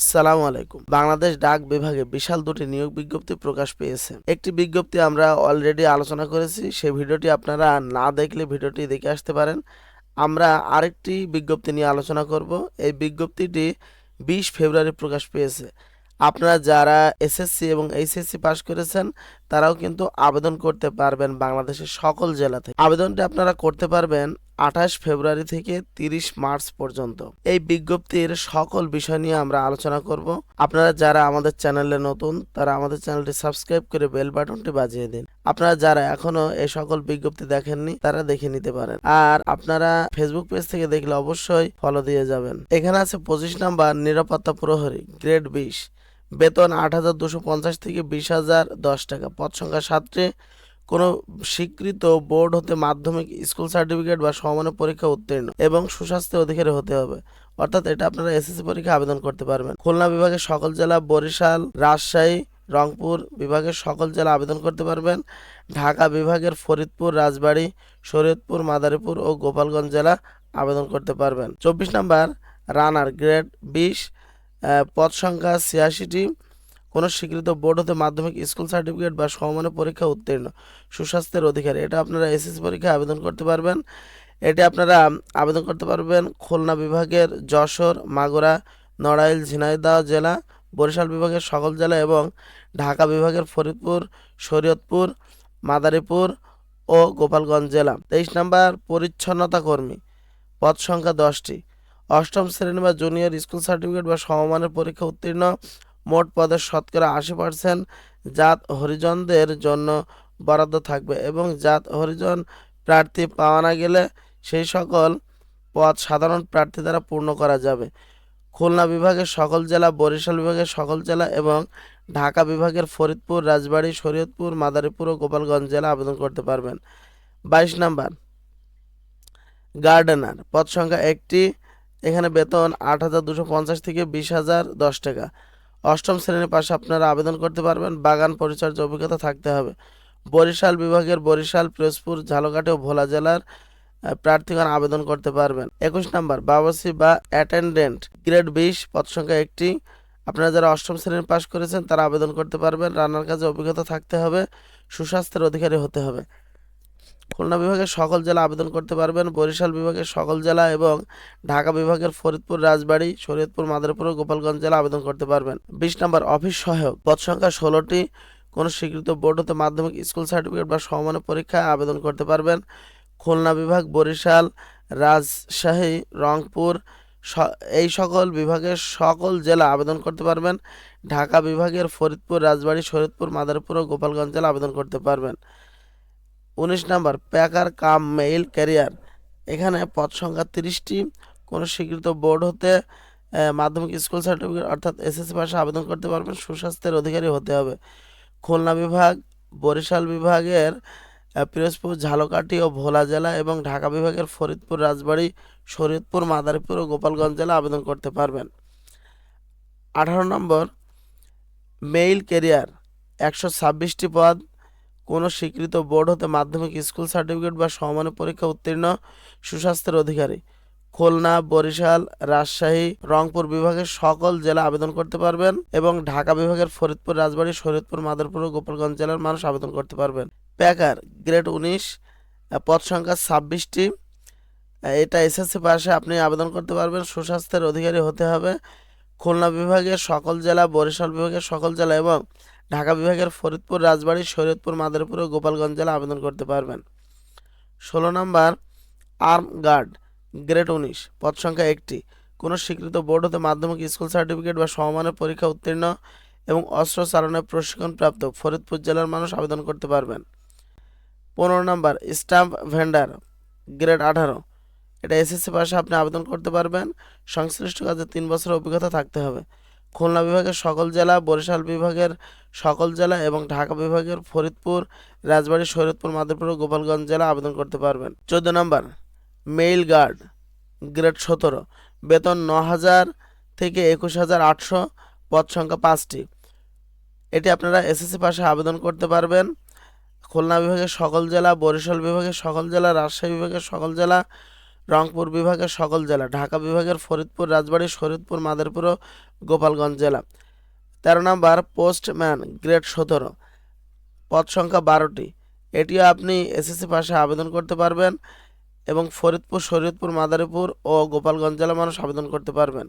আসসালামু আলাইকুম। বাংলাদেশ ডাক বিভাগে বিশাল দুটি নিয়োগ বিজ্ঞপ্তি প্রকাশ পেয়েছে। একটি বিজ্ঞপ্তি আমরা অলরেডি আলোচনা করেছি সেই ভিডিওটি আপনারা না দেখলে ভিডিওটি দেখে আসতে পারেন। আমরা আরেকটি বিজ্ঞপ্তি নিয়ে আলোচনা করব। এই বিজ্ঞপ্তিটি বিশ ফেব্রুয়ারি প্রকাশ পেয়েছে। আপনারা যারা এসএসসি এবং এইচএসসি পাশ করেছেন, তারাও কিন্তু আবেদন করতে পারবেন বাংলাদেশের সকল জেলা থেকে আবেদনটি আপনারা করতে পারবেন আঠাশ ফেব্রুয়ারি থেকে তিরিশ মার্চ পর্যন্ত। এই বিজ্ঞপ্তির সকল বিষয় নিয়ে আমরা আলোচনা করব। আপনারা যারা আমাদের চ্যানেলে নতুন, তারা আমাদের চ্যানেলটি সাবস্ক্রাইব করে বেল বাটনটি বাজিয়ে দিন। আপনারা যারা এখনও এই সকল বিজ্ঞপ্তি দেখেননি, তারা দেখে নিতে পারেন। আর আপনারা ফেসবুক পেজ থেকে দেখলে অবশ্যই ফলো দিয়ে যাবেন। এখানে আছে পঁচিশ নাম্বার, নিরাপত্তা প্রহরী গ্রেড বিশ। বেতন আট হাজার দুশো পঞ্চাশ থেকে বিশ হাজার দশ টাকা। পদ সংখ্যা সাতটি। কোনো স্বীকৃত বোর্ড হতে মাধ্যমিক স্কুল সার্টিফিকেট বা সমানের পরীক্ষা উত্তীর্ণ এবং সুস্বাস্থ্য অধিকারী হতে হবে। অর্থাৎ এটা আপনারা এসএসসি পরীক্ষা আবেদন করতে পারবেন। খুলনা বিভাগের সকল জেলা, বরিশাল, রাজশাহী, রংপুর বিভাগের সকল জেলা আবেদন করতে পারবেন। ঢাকা বিভাগের ফরিদপুর, রাজবাড়ী, শরীয়তপুর, মাদারীপুর ও গোপালগঞ্জ জেলা আবেদন করতে পারবেন। চব্বিশ নাম্বার, রানার গ্রেড বিশ পদ সংখ্যা ছিয়াশিটি। কোনো স্বীকৃত বোর্ড হতে মাধ্যমিক স্কুল সার্টিফিকেট বা সমমানের পরীক্ষা উত্তীর্ণ। সুস্বাস্থ্যের অধিকারী। এটা আপনারা এসএসসি পরীক্ষায় আবেদন করতে পারবেন। এটি আপনারা আবেদন করতে পারবেন খুলনা বিভাগের যশোর, মাগুরা, নড়াইল, ঝিনাইদহ জেলা, বরিশাল বিভাগের সকল জেলা এবং ঢাকা বিভাগের ফরিদপুর, শরীয়তপুর, মাদারীপুর ও গোপালগঞ্জ জেলা। তেইশ নম্বর, পরিচ্ছন্নতা কর্মী। পদ সংখ্যা দশটি। অষ্টম শ্রেণি বা জুনিয়র স্কুল সার্টিফিকেট বা সমমানের পরীক্ষা উত্তীর্ণ মোট পদের শতকরা আশি পার্সেন্ট জাত হরিজনদের জন্য বরাদ্দ থাকবে এবং জাত হরিজন প্রার্থী পাওয়া না গেলে সেই সকল পদ সাধারণ প্রার্থী দ্বারা পূর্ণ করা যাবে। খুলনা বিভাগের সকল জেলা, বরিশাল বিভাগের সকল জেলা এবং ঢাকা বিভাগের ফরিদপুর, রাজবাড়ী, শরীয়তপুর, মাদারীপুর ও গোপালগঞ্জ জেলা আবেদন করতে পারবেন। বাইশ নাম্বার, গার্ডেনার। পদ সংখ্যা একটি, এখানে বেতন আট হাজার দুশো পঞ্চাশ থেকে বিশ হাজার দশ টাকা। অষ্টম শ্রেণির পাশে আপনারা আবেদন করতে পারবেন। বাগান পরিচর্যা অভিজ্ঞতা থাকতে হবে। বরিশাল বিভাগের বরিশাল, পিরোজপুর, ঝালকাঠি ও ভোলা জেলার প্রার্থীগণ আবেদন করতে পারবেন। একুশ নাম্বার, বাবাসি বা অ্যাটেন্ডেন্ট, গ্রেড বিশ, পদ সংখ্যা একটি। আপনারা যারা অষ্টম শ্রেণির পাশ করেছেন, তারা আবেদন করতে পারবেন। রান্নার কাজে অভিজ্ঞতা থাকতে হবে। সুস্বাস্থ্যের অধিকারী হতে হবে। খুলনা বিভাগের সকল জেলা আবেদন করতে পারবেন। বরিশাল বিভাগের সকল জেলা এবং ঢাকা বিভাগের ফরিদপুর, রাজবাড়ী, শরীয়তপুর, মাদারীপুর ও গোপালগঞ্জ জেলা আবেদন করতে পারবেন। বিশ নম্বর অফিস সহায়ক। পদ সংখ্যা ষোলোটি। কোনো স্বীকৃত বোর্ড হতে মাধ্যমিক স্কুল সার্টিফিকেট বা সমমানের পরীক্ষায় আবেদন করতে পারবেন। খুলনা বিভাগ, বরিশাল, রাজশাহী, রংপুর এই সকল বিভাগের সকল জেলা আবেদন করতে পারবেন। ঢাকা বিভাগের ফরিদপুর, রাজবাড়ী, শরীয়তপুর, মাদারীপুর ও গোপালগঞ্জ জেলা আবেদন করতে পারবেন। উনিশ number, packer cum mail carrier. এখানে পদ সংখ্যা তিরিশটি। কোনো স্বীকৃত বোর্ড হতে মাধ্যমিক স্কুল সার্টিফিকেট অর্থাৎ এসএসসি পাশে আবেদন করতে পারবেন। সুস্বাস্থ্যের অধিকারী হতে হবে। খুলনা বিভাগ, বরিশাল বিভাগের পিরোজপুর, ঝালকাঠি ও ভোলা জেলা এবং ঢাকা বিভাগের ফরিদপুর, রাজবাড়ী, শরীয়তপুর, মাদারীপুর ও গোপালগঞ্জ জেলা আবেদন করতে পারবেন। আঠারো নম্বর, মেইল ক্যারিয়ার। একশো ছাব্বিশটি পদ কোনো স্বীকৃত বোর্ড হতে মাধ্যমিক স্কুল সার্টিফিকেট বা সমমানের পরীক্ষা উত্তীর্ণ সুস্বাস্থ্যের অধিকারী। খুলনা, বরিশাল, রাজশাহী, রংপুর বিভাগের সকল জেলা আবেদন করতে পারবেন এবং ঢাকা বিভাগের ফরিদপুর, রাজবাড়ী, শরীয়তপুর, মাদারপুর ও গোপালগঞ্জ জেলার মানুষ আবেদন করতে পারবেন। প্যাকার, গ্রেড উনিশ পদ সংখ্যা ছাব্বিশটি। এটা এসএসসি পাশে আপনি আবেদন করতে পারবেন, সুস্বাস্থ্যের অধিকারী হতে হবে। খুলনা বিভাগের সকল জেলা, বরিশাল বিভাগের সকল জেলা এবং ঢাকা বিভাগের ফরিদপুর, রাজবাড়ী, শরীয়তপুর, মাদারীপুর ও গোপালগঞ্জ জেলা আবেদন করতে পারবেন। ষোলো নম্বর, আর্ম গার্ড, গ্রেড উনিশ, পদ সংখ্যা একটি। কোনো স্বীকৃত বোর্ড হতে মাধ্যমিক স্কুল সার্টিফিকেট বা সমমানের পরীক্ষা উত্তীর্ণ এবং অস্ত্র চালনায় প্রশিক্ষণপ্রাপ্ত ফরিদপুর জেলার মানুষ আবেদন করতে পারবেন। পনেরো নম্বর, স্টাম্প ভেন্ডার, গ্রেড আঠারো। এটা এসএসসি পাশে আপনি আবেদন করতে পারবেন। সংশ্লিষ্ট কাজে তিন বছরের অভিজ্ঞতা থাকতে হবে। খুলনা বিভাগের সকল জেলা, বরিশাল বিভাগের সকল জেলা এবং ঢাকা বিভাগের ফরিদপুর, রাজবাড়ী শরীয়তপুর মাদারীপুর ও গোপালগঞ্জ জেলা আবেদন করতে পারবেন। চোদ্দ নম্বর, মেইল গার্ড, গ্রেড সতেরো। বেতন ন হাজার থেকে একুশ হাজার আটশো, পদ সংখ্যা পাঁচটি। এটি আপনারা এসএসসি পাশে আবেদন করতে পারবেন। খুলনা বিভাগের সকল জেলা, বরিশাল বিভাগের সকল জেলা, রাজশাহী বিভাগের সকল জেলা রংপুর বিভাগের সকল জেলা, ঢাকা বিভাগের ফরিদপুর, রাজবাড়ী শরীয়তপুর মাদারীপুর ও গোপালগঞ্জ জেলা। তেরো নম্বর, পোস্টম্যান, গ্রেড সতেরো। পদ সংখ্যা বারোটি। এটিও আপনি এসএসসি পাশে আবেদন করতে পারবেন এবং ফরিদপুর শরীয়তপুর মাদারীপুর ও গোপালগঞ্জ জেলা মানুষ আবেদন করতে পারবেন।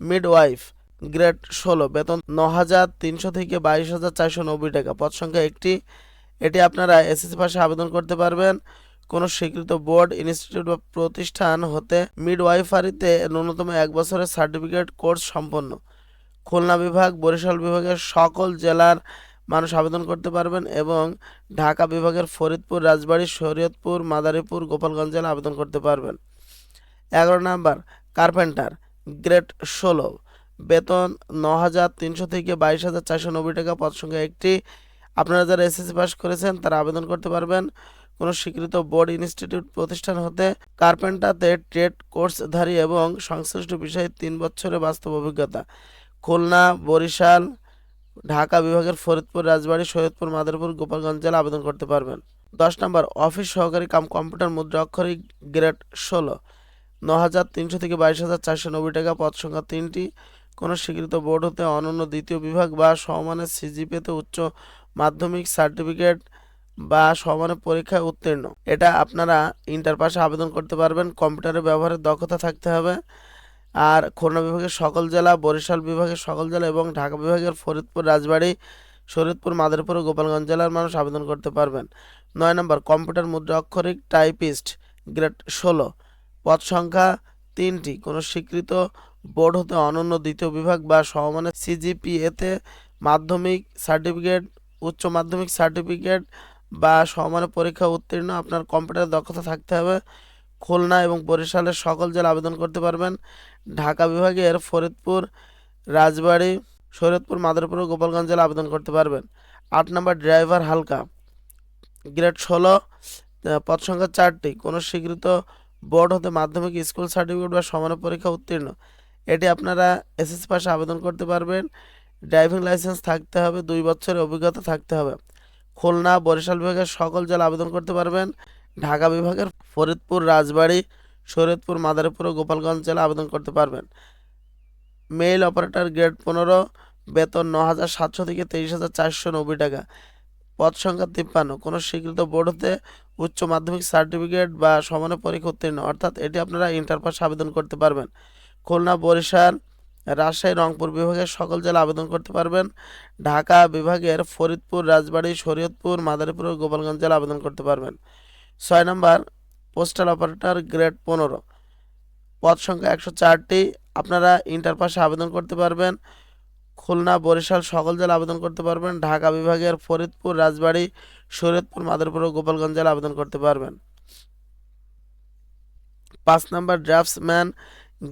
মিডওয়াইফ, গ্রেড ষোলো, বেতন ন হাজার তিনশো থেকে বাইশ হাজার চারশো নব্বই টাকা। পদ সংখ্যা একটি। এটি আপনারা এসএসসি পাশে আবেদন করতে পারবেন। কোনো স্বীকৃত বোর্ড, ইনস্টিটিউট বা প্রতিষ্ঠান হতে মিডওয়াইফারিতে ন্যূনতম এক বছরের সার্টিফিকেট কোর্স সম্পন্ন। খুলনা বিভাগ, বরিশাল বিভাগের সকল জেলার মানুষ আবেদন করতে পারবেন এবং ঢাকা বিভাগের ফরিদপুর, রাজবাড়ী, শরীয়তপুর, মাদারীপুর, গোপালগঞ্জ জেলা আবেদন করতে পারবেন। এগারো নাম্বার, কার্পেন্টার, গ্রেড ষোলো। বেতন ন হাজার তিনশো থেকে বাইশ হাজার চারশো নব্বই টাকা, পদ সংখ্যা একটি। আপনারা যারা এসএসসি পাস করেছেন, তারা আবেদন করতে পারবেন। কোনো স্বীকৃত বোর্ড ইনস্টিটিউট প্রতিষ্ঠান হতে কার্পেন্টারতে ট্রেড কোর্সধারী এবং সংশ্লিষ্ট বিষয়ে তিন বছরের বাস্তব অভিজ্ঞতা। খুলনা, বরিশাল, ঢাকা বিভাগের ফরিদপুর, রাজবাড়ী, সৈয়দপুর, মাদারপুর, গোপালগঞ্জ জেলা আবেদন করতে পারবেন। দশ নম্বর অফিস সহকারী কাম কম্পিউটার মুদ্রা অক্ষরিক গ্রেড ষোলো। ন হাজার তিনশো থেকে বাইশ হাজার চারশো নব্বই টাকা পদ সংখ্যা তিনটি। কোনো স্বীকৃত বোর্ড হতে অনন্য দ্বিতীয় বিভাগ বা সমমানের সিজিপিতে উচ্চ মাধ্যমিক সার্টিফিকেট বা সমানের পরীক্ষায় উত্তীর্ণ। এটা আপনারা ইন্টার পাশে আবেদন করতে পারবেন কম্পিউটারের ব্যবহারের দক্ষতা থাকতে হবে। আর খুলনা বিভাগের সকল জেলা, বরিশাল বিভাগের সকল জেলা এবং ঢাকা বিভাগের ফরিদপুর, রাজবাড়ী শরীয়তপুর মাদারীপুর, গোপালগঞ্জ জেলার মানুষ আবেদন করতে পারবেন। নয় নম্বর কম্পিউটার মুদ্রা অক্ষরিক টাইপিস্ট গ্রেড ষোলো। পদ সংখ্যা তিনটি। কোনো স্বীকৃত বোর্ড হতে অনন্য দ্বিতীয় বিভাগ বা সমমানের সিজিপিএতে মাধ্যমিক সার্টিফিকেট উচ্চ মাধ্যমিক সার্টিফিকেট বা সমমানের পরীক্ষা উত্তীর্ণ, আপনার কম্পিউটার দক্ষতা থাকতে হবে। খুলনা এবং বরিশালের সকল জেলা আবেদন করতে পারবেন। ঢাকা বিভাগের ফরিদপুর, রাজবাড়ি, শরীয়তপুর, মাদারপুর ও গোপালগঞ্জ জেলা আবেদন করতে পারবেন। আট নম্বর ড্রাইভার হালকা। গ্রেড ষোলো পদ সংখ্যা চারটি। কোনো স্বীকৃত বোর্ড হতে মাধ্যমিক স্কুল সার্টিফিকেট বা সমানের পরীক্ষা উত্তীর্ণ। এটি আপনারা এসএসসি পাশে আবেদন করতে পারবেন। ড্রাইভিং লাইসেন্স থাকতে হবে, দুই বছরের অভিজ্ঞতা থাকতে হবে। খুলনা, বরিশাল বিভাগের সকল জেলা আবেদন করতে পারবেন। ঢাকা বিভাগের ফরিদপুর, রাজবাড়ী, শরীয়তপুর, মাদারীপুর ও গোপালগঞ্জ জেলা আবেদন করতে পারবেন। মেইল অপারেটর গ্রেড পনেরো, বেতন ন হাজার সাতশো থেকে তেইশ হাজার চারশো নব্বই টাকা। পদ সংখ্যা তিপ্পান্ন। কোনো স্বীকৃত বোর্ড হতে উচ্চ মাধ্যমিক সার্টিফিকেট বা সমানের পরীক্ষা উত্তীর্ণ, অর্থাৎ এটি আপনারা ইন্টার পাস আবেদন করতে পারবেন। খুলনা, বরিশাল রাজশাহী, রংপুর বিভাগের সকল জেলা আবেদন করতে পারবেন। ঢাকা বিভাগের ফরিদপুর, রাজবাড়ী, শরীয়তপুর, মাদারীপুর ও গোপালগঞ্জ জেলা আবেদন করতে পারবেন। ছয় নম্বর, পোস্টাল অপারেটর গ্রেড পনেরো। পদ সংখ্যা একশো চারটি। আপনারা ইন্টার পাসে আবেদন করতে পারবেন। খুলনা, বরিশাল সকল জেলা আবেদন করতে পারবেন। ঢাকা বিভাগের ফরিদপুর, রাজবাড়ী, শরীয়তপুর, মাদারীপুর ও গোপালগঞ্জ জেলা আবেদন করতে পারবেন। পাঁচ নম্বর, ড্রাফটসম্যান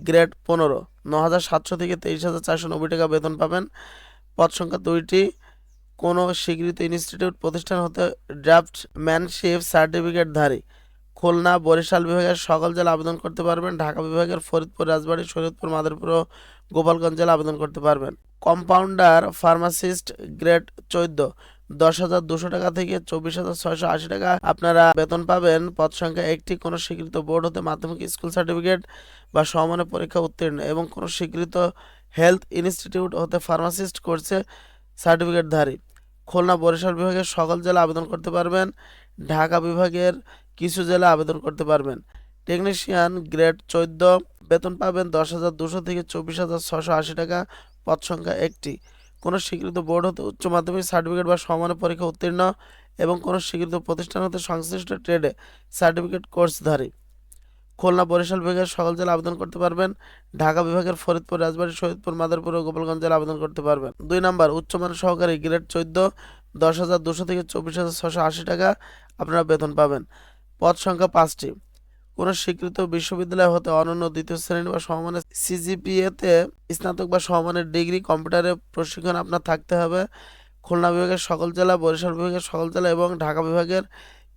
গ্রেড পনেরো। ন হাজার সাতশো থেকে তেইশ হাজার চারশো নব্বই টাকা বেতন পাবেন। পদ সংখ্যা দুইটি। কোনো স্বীকৃত ইনস্টিটিউট প্রতিষ্ঠান হতে ড্রাফটম্যানশিপ সার্টিফিকেটধারী। খুলনা, বরিশাল বিভাগের সকল জেলা আবেদন করতে পারবেন। ঢাকা বিভাগের ফরিদপুর, রাজবাড়ী শরীয়তপুর মাদারীপুর গোপালগঞ্জ জেলা আবেদন করতে পারবেন। কম্পাউন্ডার ফার্মাসিস্ট গ্রেড চোদ্দ। দশ হাজার দুশো টাকা থেকে চব্বিশ হাজার ছয়শো আশি টাকা আপনারা বেতন পাবেন। পদ সংখ্যা একটি। কোনো স্বীকৃত বোর্ড হতে মাধ্যমিক স্কুল সার্টিফিকেট বা সমানের পরীক্ষা উত্তীর্ণ এবং কোনো স্বীকৃত হেলথ ইনস্টিটিউট হতে ফার্মাসিস্ট কোর্সে সার্টিফিকেটধারী। খুলনা বরিশাল বিভাগের সকল জেলা আবেদন করতে পারবেন। ঢাকা বিভাগের কিছু জেলা আবেদন করতে পারবেন। টেকনিশিয়ান গ্রেড চোদ্দ। বেতন পাবেন দশ হাজার দুশো থেকে চব্বিশ হাজার ছশো আশি টাকা। পদ সংখ্যা একটি। কোনো স্বীকৃত বোর্ড হতে উচ্চ মাধ্যমিক সার্টিফিকেট বা সমানের পরীক্ষা উত্তীর্ণ এবং কোনো স্বীকৃত প্রতিষ্ঠান হতে সংশ্লিষ্ট ট্রেডে সার্টিফিকেট কোর্সধারী। খুলনা বরিশাল বিভাগের সকল জেলা আবেদন করতে পারবেন। ঢাকা বিভাগের ফরিদপুর, রাজবাড়ী শহীদপুর মাদারপুর ও গোপালগঞ্জ জেলা আবেদন করতে পারবেন। দুই নম্বর, উচ্চমানের সহকারী গ্রেড চোদ্দ, দশ হাজার দুশো থেকে চব্বিশ হাজার ছশো আশি টাকা আপনারা বেতন পাবেন। পদ সংখ্যা পাঁচটি। কোনো স্বীকৃত বিশ্ববিদ্যালয় হতে অনন্য দ্বিতীয় শ্রেণি বা সমমানের সিজিপিএতে স্নাতক বা সমমানের ডিগ্রি, কম্পিউটারে প্রশিক্ষণ আপনার থাকতে হবে। খুলনা বিভাগের সকল জেলা, বরিশাল বিভাগের সকল জেলা এবং ঢাকা বিভাগের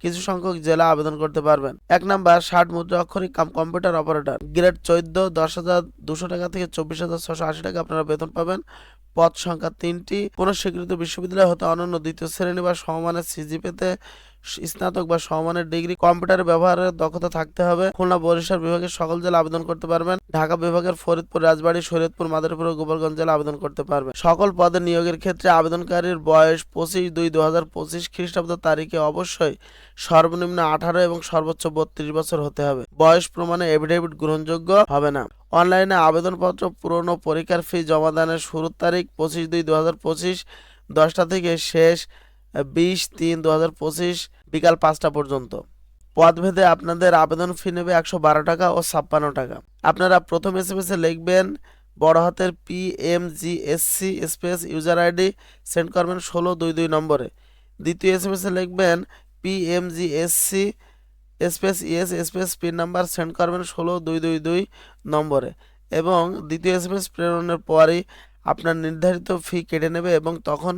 কিছু সংখ্যক জেলা আবেদন করতে পারবেন। এক নাম্বার, ষাট মুদ্রা অক্ষরিক কাম কম্পিউটার অপারেটর। গ্রেড চোদ্দ, দশ হাজার দুশো টাকা থেকে চব্বিশ হাজার ছশো আশি টাকা আপনারা বেতন পাবেন। পদ সংখ্যা তিনটি কোনো স্বীকৃত বিশ্ববিদ্যালয় হতে অনন্য দ্বিতীয় শ্রেণি বা সমমানের সিজিপিতে স্নাতক বা সমমানের ডিগ্রি কম্পিউটার ব্যবহারের দক্ষতা থাকতে হবে। খুলনা বরিশাল বিভাগের সকল জেলা আবেদন করতে পারবেন। ঢাকা বিভাগের ফরিদপুর, রাজবাড়ী, শরীয়তপুর, মাদারীপুর ও গোপালগঞ্জ জেলা আবেদন করতে পারবেন। সকল পদে নিয়োগের ক্ষেত্রে আবেদনকারীর বয়স পঁচিশ দুই দু হাজার পঁচিশ খ্রিস্টাব্দ তারিখে অবশ্যই সর্বনিম্ন আঠারো এবং সর্বোচ্চ বত্রিশ বছর হতে হবে। বয়স প্রমাণে এফিডেভিট গ্রহণযোগ্য হবে না। অনলাইনে আবেদনপত্র পূরণ পরীক্ষার ফি জমা দানের শুরুর তারিখ পঁচিশ দুই দু হাজার পঁচিশ। দশটা থেকে শেষ বিশ তিন দু হাজার পঁচিশ বিকাল পাঁচটা পর্যন্ত। পদভেদে আপনাদের আবেদন ফি নেবে একশো বারো টাকা ও ছাপ্পান্ন টাকা। আপনারা প্রথম এস এম এসে লিখবেন, বড় হাতের P M G S C space user ID, send করবেন ষোলো দুই দুই নম্বরে। দ্বিতীয় এস এম এসে লিখবেন P M G S C space ES space pin number, send করবেন ষোলো দুই দুই দুই নম্বরে। এবং দ্বিতীয় এস এম এস প্রেরণের পরই আপনার নির্ধারিত ফি কেটে নেবে এবং তখন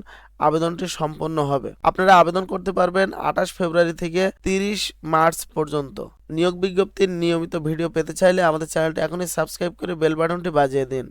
আবেদনটি সম্পন্ন হবে। আপনারা আবেদন করতে পারবেন আঠাশ ফেব্রুয়ারি থেকে তিরিশ মার্চ পর্যন্ত। নিয়োগ বিজ্ঞপ্তির নিয়মিত ভিডিও পেতে চাইলে আমাদের চ্যানেলটি এখনই সাবস্ক্রাইব করে বেল বাটনটি বাজিয়ে দিন।